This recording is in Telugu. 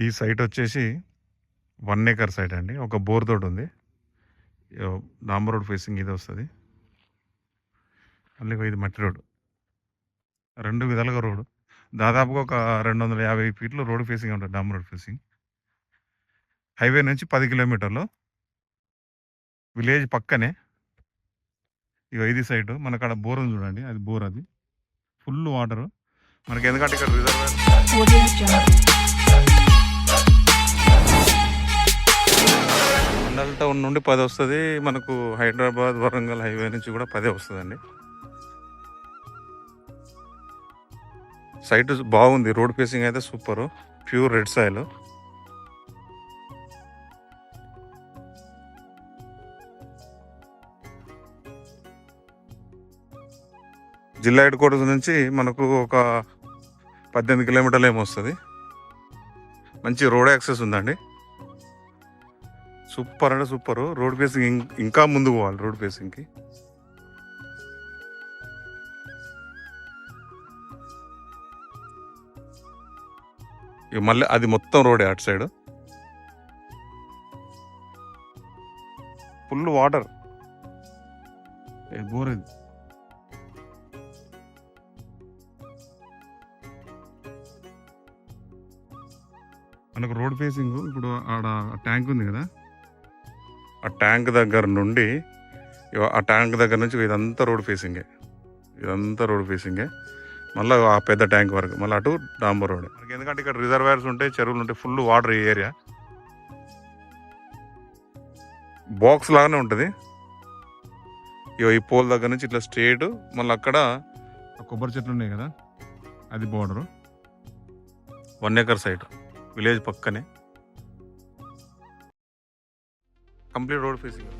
ఈ సైట్ వచ్చేసి వన్ ఏకర్ సైట్ అండి. ఒక బోర్ తోటి ఉంది డాంబర్ రోడ్ ఫేసింగ్ ఇది వస్తుంది. మళ్ళీ ఇది మట్టి రోడ్. రెండు విధాలుగా రోడ్. దాదాపుగా ఒక రెండు వందల యాభై ఫీట్లు రోడ్ ఫేసింగ్ ఉంటుంది డాంబర్ రోడ్ ఫేసింగ్. హైవే నుంచి పది కిలోమీటర్లు. విలేజ్ పక్కనే. ఇక ఇది సైడ్ మనకాడ బోర్ ఉంది చూడండి. అది బోర్ అది. Full water. మనకి ఎందుకంటే ఇక్కడ రిజర్వర్ Audio టౌన్ నుండి పది వస్తుంది. మనకు హైదరాబాద్ వరంగల్ హైవే నుంచి కూడా పదే వస్తుందండి. సైట్ బాగుంది. రోడ్ ఫేసింగ్ అయితే సూపర్. Pure red soil. జిల్లా హెడ్ క్వార్టర్స్ నుంచి మనకు ఒక పద్దెనిమిది కిలోమీటర్లు ఏమో వస్తుంది మంచి రోడ్ యాక్సెస్ ఉందండి. సూపర్ అంటే సూపర్. రోడ్ ఫేసింగ్ ఇంకా ముందుకు పోవాలి రోడ్ ఫేసింగ్కి ఇక మళ్ళీ అది మొత్తం రోడే అటు సైడ్. Full water. బోర్ ఇది మనకు రోడ్ ఫేసింగ్ ఇప్పుడు ఆడ ట్యాంక్ ఉంది కదా. ఆ ట్యాంక్ దగ్గర నుండి ఆ ట్యాంక్ దగ్గర నుంచి ఇదంతా రోడ్ ఫేసింగే ఇదంతా రోడ్ ఫేసింగే మళ్ళీ ఆ పెద్ద ట్యాంక్ వరకు మళ్ళీ అటు డాంబర్ రోడ్. మనకి ఎందుకంటే ఇక్కడ రిజర్వాయర్స్ ఉంటాయి చెరువులు ఉంటాయి ఫుల్ వాటర్ ఈ ఏరియా. బాక్స్ లాగానే ఉంటుంది. ఇగో ఈ పోల్ దగ్గర నుంచి ఇట్లా స్ట్రేట్ మళ్ళీ అక్కడ కొబ్బరి చెట్లు ఉన్నాయి కదా అది border one acre side village పక్కనే. Complete road facing